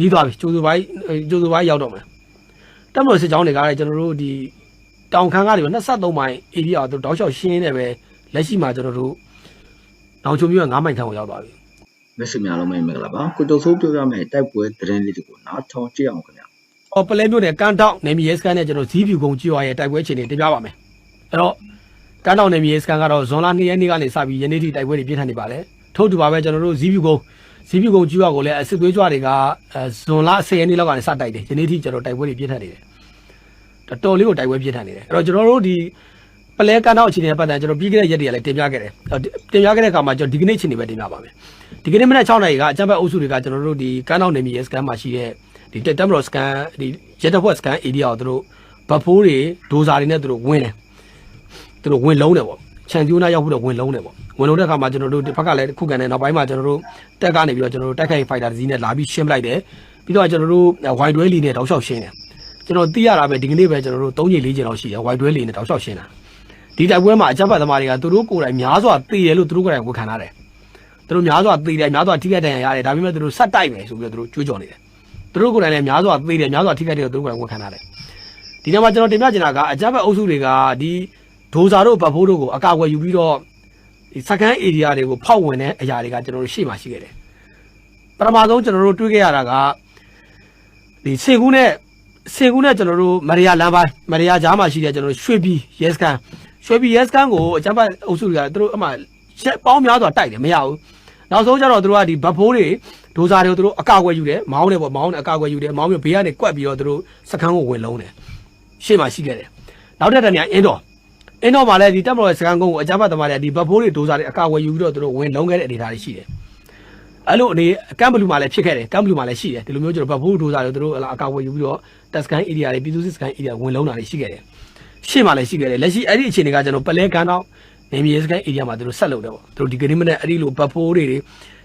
နီးသွားပြီကျိုးစုပိုင်းကျိုးစုပိုင်းရောက်တော့မယ်တက်မလို့စစ်ကြောင်းတွေကလည်းကျွန်တော်တို့ဒီတောင်ခမ်းကားတွေ23မိုင် area ကိုတောက်လျှောက်ရှင်းနေပဲလက်ရှိမှာကျွန်တော်တို့တောင်ချုံမြို့က9မိုင်ခန့်ကိုရောက်သွားပြီမက်ဆေ့များလုံးမင်္ဂလာပါကိုတုတ်ဆိုးပြောပြမယ်တိုက်ပွဲသတင်းလေးတွေကိုနားထောင်ကြည့်အောင်ခင်ဗျာ။အော်ပလဲမြို့နယ်ကန်တောက်နေမီရဲစကန်နဲ့ကျွန်တော်ဇီးဖြူကုန်းကြီးရွာရဲ့တိုက်ပွဲအခြေအနေတင်ပြပါမယ်။အဲ့တော့ကန်တောက်နေမီရဲစကန်ကတော့ဇွန်လ2ရက်နေ့ကနေစပြီးယနေ့ထိတိုက်ပွဲတွေပြင်းထန်နေပါတယ်။ထို့တူပါပဲကျွန်တော်တို့ဇီးဖြူကုန်း ဇီးဖြူကုန်းကြီးရွာကိုလည်းအစစ်သွေးကြွတွေကအဲဇွန်လ10ရက်နေ့လောက်ကနေစတိုက်တယ်။ယနေ့ထိကျွန်တော်တိုက်ပွဲတွေပြင်းထန်နေတယ်။တော်တော်လေးကိုတိုက်ပွဲပြင်းထန်နေတယ်။အဲ့တော့ကျွန်တော်တို့ဒီပလဲကန်တောက်အခြေအနေနဲ့ပတ်သက်ကျွန်တော်ပြီးခဲ့တဲ့ရက်တွေကလည်းတင်ပြခဲ့တယ်။တင်ပြခဲ့တဲ့အခါမှာကျွန်တော်ဒီကနေ့အခြေအနေပဲတင်ပြပါမယ်။ဒီကနေ့မနက်6နာရီကအကြမ်းဖက်အုပ်စုတွေကကျွန်တော်တို့ဒီကန်တောက်နေမီရဲစကန်မှာရှိတဲ့ဒီတက်တမ်ဘရော့စကန်ဒီရက်တက်ဖွက်စကန်ဧရိယာကိုသူတို့ဘတ်ဖိုးတွေဒိုဇာတွေနဲ့သူတို့ဝင်တယ်သူတို့ဝင်လုံးတယ်ပေါ့ ချန်စီယိုနာရောက်ဖို့တော့ဝင်လုံးတယ်ပေါ့ဝင်လုံးတဲ့အခါမှာကျွန်တော်တို့ဒီဘက်ကလည်းခုခံတယ်နောက်ပိုင်းမှာကျွန်တော်တို့တက်ကနေပြီးတော့ကျွန်တော်တို့တက်ခိုင်ဖိုက်တာတစ်စီးနဲ့လာပြီးရှင်းပလိုက်တယ်ပြီးတော့ကျွန်တော်တို့ဝိုင်တွဲလီနဲ့တောက်လျှောက်ရှင်းတယ်ကျွန်တော်သိရတာပဲဒီကနေ့ပဲကျွန်တော်တို့3ချိန်4ချိန်လောက်ရှိတယ်ဝိုင်တွဲလီနဲ့တောက်လျှောက်ရှင်းတာဒီတိုက်ပွဲမှာအကြမ်းဖက်သမားတွေကသူတို့ကိုယ်တိုင်များစွာသိတယ်လို့သူတို့ကိုယ်တိုင်ဝန်ခံထားတယ်သူတို့များစွာသိတယ်များစွာထိခိုက်ဒဏ်ရာရတယ်ဒါပေမဲ့သူတို့ဆက်တိုက်မယ်ဆိုပြီးတော့သူတို့ကြွေးကြော်နေတယ်သူတို့ကိုယ်တိုင်လည်းများစွာသေးတယ်များစွာထိခိုက်တယ်လို့သူတို့ကိုယ်တိုင်ဝန်ခံထားတယ်ဒီနေ့မှာကျွန်တော်တင်ပြချင်တာကအကြမ်းဖက်အုပ်စုတွေကဒီ ဒိုဇာတို့ဗတ်ဖိုးတို့ကိုအကာအကွယ်ယူပြီးတော့ဒီစကန်ဧရိယာတွေကိုဖောက်ဝင်တဲ့အရာတွေကကျွန်တော်တို့ရှေ့မှာရှိခဲ့တယ်ပထမဆုံးကျွန်တော်တို့တွေးခဲ့ရတာကဒီစေကူးနဲ့စေကူးနဲ့ကျွန်တော်တို့မရိယာလမ်းပိုင်းမရိယာကြားမှာရှိတဲ့ကျွန်တော်တို့ရွှေပြည်ရဲစကန်ရွှေပြည်ရဲစကန်ကိုအကြမ်းဖက်အုပ်စုတွေကသူတို့အမှချက်ပေါင်းများစွာတိုက်တယ်မရဘူးနောက်ဆုံးကျတော့သူတို့ကဒီဗတ်ဖိုးတွေဒိုဇာတွေကိုသူတို့အကာအကွယ်ယူတယ်မောင်းတယ်ပေါ့မောင်းတယ်အကာအကွယ်ယူတယ်မောင်းပြီးဘေးကနေကွက်ပြီးတော့သူတို့စခန်းကိုဝင်လုံးတယ်ရှေ့မှာရှိခဲ့တယ်နောက်တစ်တနေ့အင်းတော် အင်းတော်မှာလည်းဒီတက်မတော်ရဲ့စခန်းကုန်းကိုအကြမ်းဖက်သမားတွေဒီဘတ်ဖိုးတွေဒိုဇာတွေအကာအကွယ်ယူပြီးတော့သူတို့ဝင်လုံးခဲ့တဲ့အနေအထားတွေရှိတယ်အဲ့လိုအနေကမ်ဘလူမှာလည်းဖြစ်ခဲ့တယ်ကမ်ဘလူမှာလည်းရှိတယ်ဒီလိုမျိုးကျွန်တော်ဘတ်ဖိုးဒိုဇာတွေသူတို့အကာအကွယ်ယူပြီးတော့တက်စကန်ဧရိယာတွေပြည်သူစစ်စကန်ဧရိယာဝင်လုံးတာတွေရှိခဲ့တယ်ရှေ့မှာလည်းရှိခဲ့တယ်လက်ရှိအဲ့ဒီအခြေအနေကကျွန်တော်ပလဲကန်တော့နေမြေစကန်ဧရိယာမှာသူတို့ဆက်လုပ်တယ်ပေါ့သူတို့ဒီကနေ့မနေ့အဲ့ဒီလိုဘတ်ဖိုးတွေ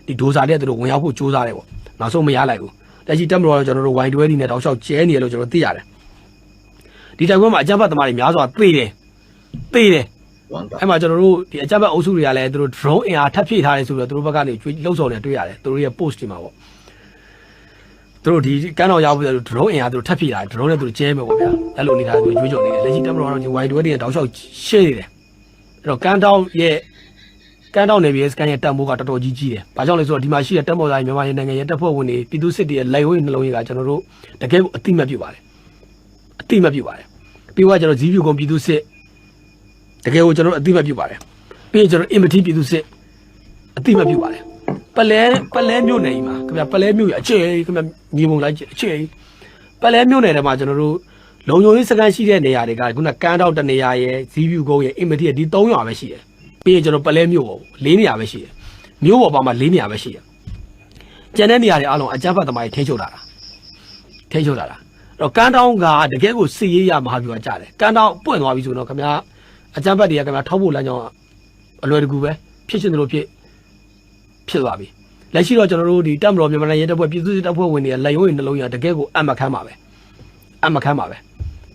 ဒီဒိုဇာတွေသူတို့ဝင်ရောက်ဖို့ကြိုးစားတယ်ပေါ့နောက်ဆုံးမရလိုက်ဘူးလက်ရှိတက်မတော်တော့ကျွန်တော်တို့ဝိုင်တွဲနေနဲ့တောက်လျှောက်ကျဲနေရလို့ကျွန်တော်သိရတယ်ဒီတိုက်ပွဲမှာအကြမ်းဖက်သမားတွေများစွာသေတယ် သေတယ်ဝမ်တာအဲ့မှာကျွန်တော်တို့ဒီအကြမ်းဖက်အုပ်စုတွေကလည်းသူတို့ drone အင်အားထပ်ဖြည့်ထားတယ်ဆိုပြီးတော့သူတို့ဘက်ကနေကြွေးလှုပ်ဆောင်နေတွေ့ရတယ်သူတို့ရဲ့ post တွေမှာပေါ့သူတို့ဒီကန်းတော်ရောက်ပြီးတော့ drone အင်အားသူတို့ထပ်ဖြည့်ထားတယ် drone နဲ့သူတို့ကျဲမယ်ပေါ့ဗျာအဲ့လိုနေတာသူကြွေးကြော်နေတယ်လက်ရှိတက်မတော်ကတော့ဒီဝိုင်တွဲတွေနဲ့တောက်လျှောက်ရှင်းနေတယ်အဲ့တော့ကန်းတောင်းရဲ့ကန်းတောက်နယ်မြေစကန်ရဲ့တက်မိုးကတော်တော်ကြီးကြီးတယ်။ဘာကြောင့်လဲဆိုတော့ဒီမှာရှိတဲ့တက်မော်သားမြန်မာနိုင်ငံရဲ့တပ်ဖွဲ့ဝင်တွေပြည်သူစစ်တွေရဲ့လိုက်ဝဲနှလုံးကြီးကကျွန်တော်တို့တကယ်ကိုအတိမတ်ပြုပါတယ်။အတိမတ်ပြုပါတယ်။ပြီးတော့ကျွန်တော်ဇီးဖြူကုန်းပြည်သူစစ် တကယ်ကိုကျွန်တော်တို့အတိမတ်ပြုပါတယ်။ပြီးရင်ကျွန်တော်အင်မတီပြည်သူစစ်အတိမတ်ပြုပါတယ်။ပလဲပလဲမြို့နယ်ကြီးမှာခင်ဗျပလဲမြို့ရဲ့အခြေခင်ဗျညီမုံလိုက်အခြေပလဲမြို့နယ်ထဲမှာကျွန်တော်တို့လုံခြုံရေးစကန်ရှိတဲ့နေရာတွေကခုနကန်းတောက်တနေရာရဲ့ဇီးဖြူကုန်းရဲ့အင်မတီရဲ့ဒီ၃ရွာပဲရှိတယ်။ပြီးရင်ကျွန်တော်ပလဲမြို့ပေါ်လေးနေရာပဲရှိတယ်မြို့ပေါ်ပါမှာလေးနေရာပဲရှိတယ်ကျန်တဲ့နေရာတွေအားလုံးအကြမ်းဖက်သမားတွေထိန်းချုပ်လာတာထိန်းချုပ်လာတာအဲ့တော့ကန်းတောင်းကတကယ်ကိုစီရေးရမဟာဗျူဟာကြတယ်ကန်းတောင်းပွင့်သွားပြီဆိုတော့ခင်ဗျာ အကြမ်းဖက်တွေကခင်ဗျာထောက်ဖို့လမ်းကြောင်းအလွယ်တကူပဲဖြစ်ချင်တယ်လို့ဖြစ်ဖြစ်သွားပြီလက်ရှိတော့ကျွန်တော်တို့ဒီတက်မတော်မြန်မာနိုင်ငံတပ်ဖွဲ့ပြည်သူ့စစ်တပ်ဖွဲ့ဝင်တွေလက်ရုံးရနှလုံးရတကယ်ကိုအမခမ်းပါပဲအမခမ်းပါပဲ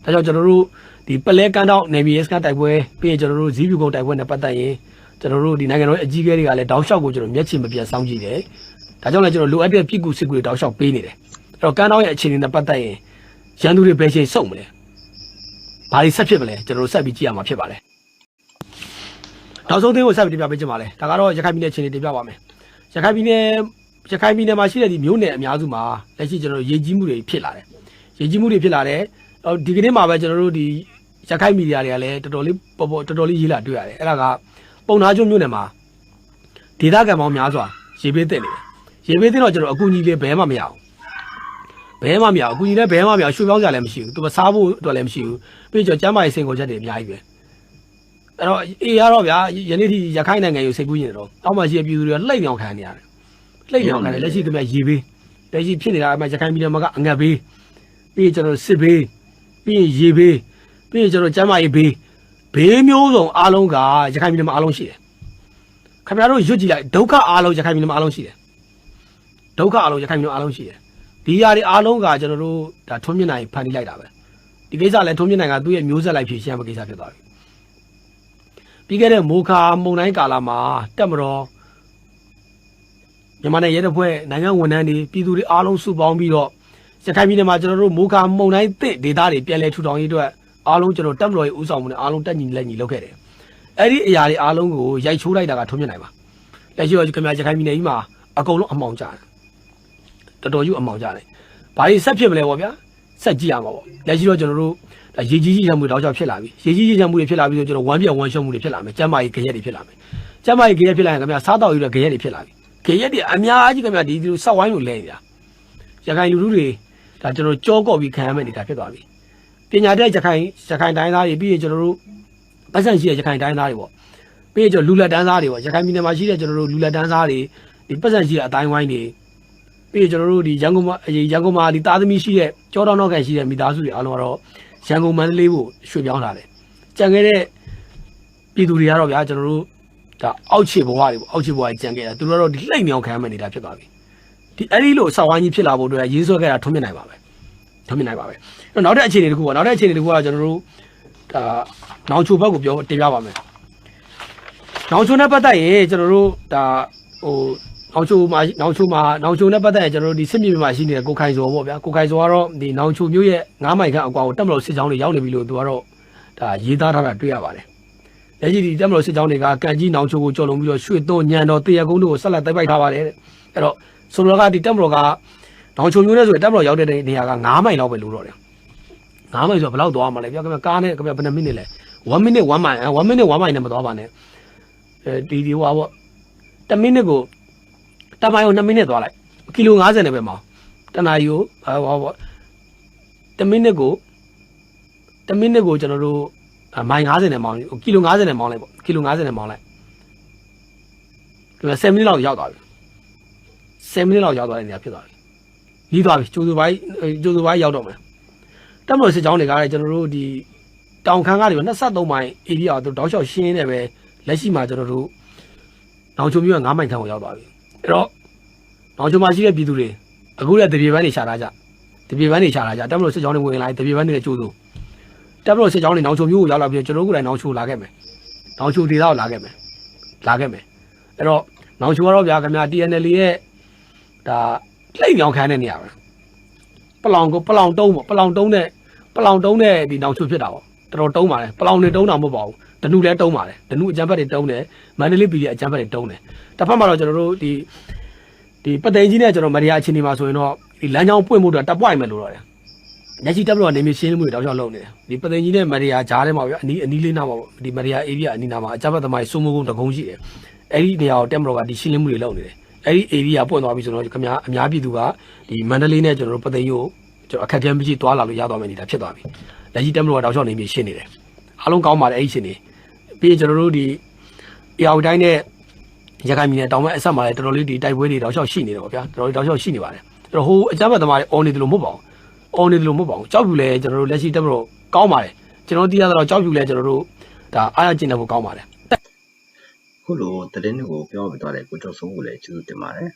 ဒါကြောင့်ကျွန်တော်တို့ဒီပလဲကန်တောက်နေမီရဲစကန်တိုက်ပွဲပြီးရင်ကျွန်တော်တို့ဇီးဖြူကုန်းတိုက်ပွဲနဲ့ပတ်သက်ရင်ကျွန်တော်တို့ဒီနိုင်ငံတော်ရဲ့အကြီးအကဲတွေကလည်းတောက်လျှောက်ကိုကျွန်တော်မျက်ခြေမပြတ်စောင့်ကြည့်တယ်။ဒါကြောင့်လည်းကျွန်တော်လိုအပ်တဲ့ပြည်ကူစစ်ကူတွေတောက်လျှောက်ပေးနေတယ်။အဲ့တော့ကန်တောက်ရဲ့အခြေအနေနဲ့ပတ်သက်ရင်ရန်သူတွေဘယ်ချိန်စုံမလဲ။ ဘာတွေဆက်ဖြစ်မလဲကျွန်တော်တို့ဆက်ပြီးကြည့်ရမှာဖြစ်ပါတယ်။နောက်ဆုံးသင်းကိုဆက်ပြီးတင်ပြပေးချင်ပါလေ။ဒါကတော့ရခိုင်ပြည်နယ်အခြေအနေတင်ပြပါမယ်။ရခိုင်ပြည်နယ်ရခိုင်ပြည်နယ်မှာရှိတဲ့ဒီမြို့နယ်အများစုမှာလက်ရှိကျွန်တော်တို့ရေကြီးမှုတွေဖြစ်လာတယ်။ရေကြီးမှုတွေဖြစ်လာတယ်။အော်ဒီကနေ့မှာပဲကျွန်တော်တို့ဒီရခိုင်မီဒီယာတွေကလည်းတော်တော်လေးပေါ်ပေါ်တော်တော်လေးရေးလာတွေ့ရတယ်အဲ့ဒါကပုံနာကျွန်းမြို့နယ်မှာဒေသခံပေါင်းများစွာရေပေးတက်နေတယ်ရေပေးတက်တော့ကျွန်တော်အကူအညီလေးဘဲမှမရအောင် ဘဲမှမရအောင်အကူအညီလည်းဘဲမှမရအောင်ရွှေပြောင်းကြလည်းမရှိဘူးသူမစားဖို့အတွက်လည်းမရှိဘူးပြီးတော့ကျမ်းမာရေးစင်ကုန်ချက်တွေအများကြီးပဲအဲ့တော့အေးရတော့ဗျာယနေ့ထိရခိုင်နိုင်ငံကိုစိတ်ကူးနေတော့အောက်မှာရှိတဲ့ပြည်သူတွေကလှိမ့်မြောင်ခံနေရတယ်လှိမ့်မြောင်ခံတယ်လက်ရှိကမြရေပေးလက်ရှိဖြစ်နေတာအမှရခိုင်ပြည်နယ်မှာကအငတ်ပေးပြီးရင်ကျွန်တော်စစ်ပေးပြီးရင်ရေပေးပြီးရင်ကျွန်တော်ကျမ်းမာရေးဘေးဘေးမျိုးစုံအားလုံးကရခိုင်ပြည်နယ်မှာအားလုံးရှိတယ်ခင်ဗျားတို့ရွတ်ကြည့်လိုက်ဒုက္ခအားလုံးရခိုင်ပြည်နယ်မှာအားလုံးရှိတယ်ဒုက္ခအားလုံးရခိုင်ပြည်နယ်မှာအားလုံးရှိတယ် ဒီຢာတွေအားလုံးကကျွန်တော်တို့ဒါထွန်းမြင့်နိုင်ဖန်တီးလိုက်တာပဲဒီကိစ္စလည်းထွန်းမြင့်နိုင်ကသူ့ရဲ့မျိုးဆက်လိုက်ဖြည့်ရှင်းရမယ့်ကိစ္စဖြစ်သွားပြီပြီးခဲ့တဲ့မိုခါမုံတိုင်းကာလမှာတက်မတော်မြန်မာနိုင်ငံရဲတပ်ဖွဲ့နိုင်ငံဝန်ထမ်းတွေပြည်သူတွေအားလုံးစုပေါင်းပြီးတော့ရခိုင်ပြည်နယ်မှာကျွန်တော်တို့မိုးခါမုံတိုင်းတစ်ဒေသတွေပြန်လည်ထူထောင်ရေးအတွက်အားလုံးကျွန်တော်တပ်မတော်ရဲ့ဦးဆောင်မှုနဲ့အားလုံးတက်ညီလက်ညီလုပ်ခဲ့တယ်အဲ့ဒီအရာတွေအားလုံးကိုရိုက်ချိုးလိုက်တာကထုံးမြင့်နိုင်ပါလက်ရှိတော့ခင်ဗျာရခိုင်ပြည်နယ်ကြီးမှာအကုန်လုံးအမှောင်ကျတယ် တော်တော်ကြီးအမှောင်ကျတယ်ဘာကြီးဆက်ဖြစ်မလဲပေါ့ဗျာဆက်ကြည့်ရမှာပေါ့လက်ရှိတော့ကျွန်တော်တို့ဒါရေကြီးကြီးချမ်းမှုတွေတောက်ချောက်ဖြစ်လာပြီရေကြီးကြီးချမ်းမှုတွေဖြစ်လာပြီးတော့ကျွန်တော်ဝမ်းပြက်ဝမ်းရှုံမှုတွေဖြစ်လာမယ်ကျမ်းမာရေးကြရက်တွေဖြစ်လာမယ်ကျမ်းမာရေးကြရက်ဖြစ်လာရင်ခင်ဗျာစားတော့ယူတဲ့ကြရက်တွေဖြစ်လာပြီကြရက်တွေအများကြီးခင်ဗျာဒီဒီလိုစောက်ဝိုင်းကိုလဲနေတာရခိုင်လူလူတွေဒါကျွန်တော်ကြောကော့ပြီးခံရမယ့်နေတာဖြစ်သွားပြီပညာတတ်ရခိုင်ရခိုင်တိုင်းသားတွေပြီးရင်ကျွန်တော်တို့ပတ်စံရှိတဲ့ရခိုင်တိုင်းသားတွေပေါ့ပြီးရင်ကျွန်တော်လူလက်တန်းသားတွေပေါ့ရခိုင်ပြည်နယ်မှာရှိတဲ့ကျွန်တော်တို့လူလက်တန်းသားတွေဒီပတ်စံရှိတဲ့အတိုင်းဝိုင်းတွေ ပြီးရင်ကျွန်တော်တို့ဒီရန်ကုန်မှာအရင်ရန်ကုန်မှာဒီသားသမီးရှိတဲ့ကြောတောင်းတော့ကန်ရှိတဲ့မိသားစုတွေအားလုံးကတော့ရန်ကုန်မန္တလေးကိုရွှေ့ပြောင်းလာတယ်။ကြံခဲ့တဲ့ပြည်သူတွေကတော့ဗျာကျွန်တော်တို့ဒါအောက်ခြေဘဝတွေပေါ့အောက်ခြေဘဝကြီးကြံခဲ့တာသူတို့ကတော့ဒီလှိမ့်မြောင်ခံရမယ့်နေတာဖြစ်သွားပြီ။ဒီအဲ့ဒီလိုဆောက်ဝိုင်းကြီးဖြစ်လာဖို့အတွက်ရေးဆွဲခဲ့တာထုံးမြင့်နိုင်ပါပဲ။ထုံးမြင့်နိုင်ပါပဲ။အဲ့တော့နောက်တဲ့အခြေအနေတစ်ခုကနောက်တဲ့အခြေအနေတစ်ခုကကျွန်တော်တို့ဒါနောင်ချိုဘက်ကိုပြောတင်ပြပါမယ်။နောင်ချိုနဲ့ပတ်သက်ရင်ကျွန်တော်တို့ဒါဟို နောင်ချိုမှာနောင်ချိုမှာနောင်ချိုနဲ့ပတ်သက်ရင်ကျွန်တော်တို့ဒီစစ်မြေပြင်မှာရှိနေတဲ့ကိုခိုင်စောပေါ့ဗျာကိုခိုင်စောကတော့ဒီနောင်ချိုမြို့ရဲ့9မိုင်ခန့်အကွာကိုတက်မလို့စစ်ကြောင်းတွေရောက်နေပြီလို့သူကတော့ဒါရေးသားထားတာတွေ့ရပါတယ်။လက်ရှိဒီတက်မလို့စစ်ကြောင်းတွေကကန်ကြီးနောင်ချိုကိုကြော်လုံပြီးတော့ရွှေသွန်းညံတော်တရကုန်းတို့ကိုဆက်လက်တိုက်ပိုက်ထားပါတယ်တဲ့။အဲ့တော့ဆိုလိုတာကဒီတက်မလို့ကနောင်ချိုမြို့နဲ့ဆိုရင်တက်မလို့ရောက်တဲ့နေရာက9မိုင်လောက်ပဲလို့တော့တယ်။9မိုင်ဆိုတော့ဘယ်လောက်သွားမှာလဲပြောခင်ဗျာကားနဲ့ခင်ဗျာဘယ်နှမိနစ်လဲ1 minute 1 mile 1 minute 1 mile နဲ့မသွားပါနဲ့။အဲဒီဒီဟွာပေါ့1 minute ကို တမိုင်ကို2မိနစ်သွားလိုက်ကီလို90နဲ့ပဲမောင်းတနာရီကိုဟောပေါ့1မိနစ်ကို1မိနစ်ကိုကျွန်တော်တို့အမိုင်90နဲ့မောင်းကီလို90နဲ့မောင်းလိုက်ပေါ့ကီလို90နဲ့မောင်းလိုက်ဒီမှာ7မိနစ်လောက်ရောက်သွားပြီ7မိနစ်လောက်ရောက်သွားတဲ့နေရာဖြစ်သွားပြီပြီးသွားပြီကျိုးစုပိုင်းကျိုးစုပိုင်းရောက်တော့မယ်တက်မလို့စစ်ကြောင်းတွေကလည်းကျွန်တော်တို့ဒီတောင်ခမ်းကားတွေ23မိုင်ဧရိယာတို့တောက်လျှောက်ရှင်းနေပဲလက်ရှိမှာကျွန်တော်တို့နောင်ချုံမြို့က9မိုင်ခန့်ကိုရောက်သွားပြီ အဲ့တော့နောင်ချုံမှာရှိတဲ့ပြည်သူတွေအခုလည်းတပြေပန်းတွေရှာထားကြတပြေပန်းတွေရှာထားကြတက်မလို့စစ်ကြောင်းတွေဝင်လာရင်တပြေပန်းတွေလည်းကျိုးစုတက်မလို့စစ်ကြောင်းတွေနောင်ချုံမျိုးကိုရောက်လာပြီးတော့ကျွန်တော်တို့ကလည်းနောင်ချုံလာခဲ့မယ်နောင်ချုံဒေသကိုလာခဲ့မယ်လာခဲ့မယ်အဲ့တော့နောင်ချုံကတော့ဗျာခင်ဗျာ TNL ရဲ့ဒါလှိမ့်မြောင်ခံတဲ့နေရာပဲပလောင်ကိုပလောင်တုံးပေါ့ပလောင်တုံးနဲ့ပလောင်တုံးနဲ့ဒီနောင်ချုံဖြစ်တာပေါ့တော်တော်တုံးပါတယ်ပလောင်တွေတုံးတာမဟုတ်ပါဘူးဒနုလည်းတုံးပါတယ်ဒနုအကြမ်းဖက်တွေတုံးတယ်မန္တလေးပြည်ရဲ့အကြမ်းဖက်တွေတုံးတယ်တစ်ဖက်မှာတော့ကျွန်တော်တို့ဒီဒီပသိမ်ကြီးနဲ့ကျွန်တော်မရိယာအချင်းဒီမှာဆိုရင်တော့ဒီလမ်းကြောင်းပွင့်ဖို့အတွက်တပ်ပွိုင်မယ်လို့တော့တယ်။ညချီတက်ပြီးတော့နေမရှင်းမှုတွေတောက်လျှောက်လုပ်နေတယ်။ဒီပသိမ်ကြီးနဲ့မရိယာဂျားထဲမှာဗျအနီးအနီးလေးနားမှာပေါ့ဒီမရိယာ area အနီးနားမှာအကြမ်းဖက်သမားစုံမကုန်းတကုန်းရှိတယ်။အဲ့ဒီနေရာကိုတက်မတော်ကဒီရှင်းလင်းမှုတွေလုပ်နေတယ်။အဲ့ဒီ area ပွင့်သွားပြီဆိုတော့ခင်ဗျာအများပြည်သူကဒီမန္တလေးနဲ့ကျွန်တော်တို့ပသိမ်ကိုကျွန်တော်အခက်အခဲမရှိသွားလာလို့ရသွားမယ်နေတာဖြစ်သွားပြီ။လက်ရှိတက်မတော်ကတောက်လျှောက်နေပြီးရှင်းနေတယ်။အားလုံးကောင်းပါတယ်အဲ့ဒီရှင်းနေ။ ပြီးရင်ကျွန်တော်တို့ဒီအေအော်တိုင်းနဲ့ရခိုင်ပြည်နယ်တောင်ဘက်အဆက်မှာလည်းတော်တော်လေးဒီတိုက်ပွဲတွေတောက်လျှောက်ရှိနေတယ်ပေါ့ဗျာတော်တော်လေးတောက်လျှောက်ရှိနေပါတယ်အဲ့တော့ဟိုအကြမ်းဖက်သမားတွေအော်နေတယ်လို့မဟုတ်ပါဘူးအော်နေတယ်လို့မဟုတ်ပါဘူးကြောက်ပြူလဲကျွန်တော်တို့လက်ရှိတက်မလို့ကောင်းပါတယ်ကျွန်တော်သိရတော့ကြောက်ပြူလဲကျွန်တော်တို့ဒါအားရကျင်တဲ့ဖို့ကောင်းပါတယ်ခုလိုသတင်းတွေကိုပြောပြသွားတဲ့ကိုကျော်စိုးကိုလည်းကျေးဇူးတင်ပါတယ်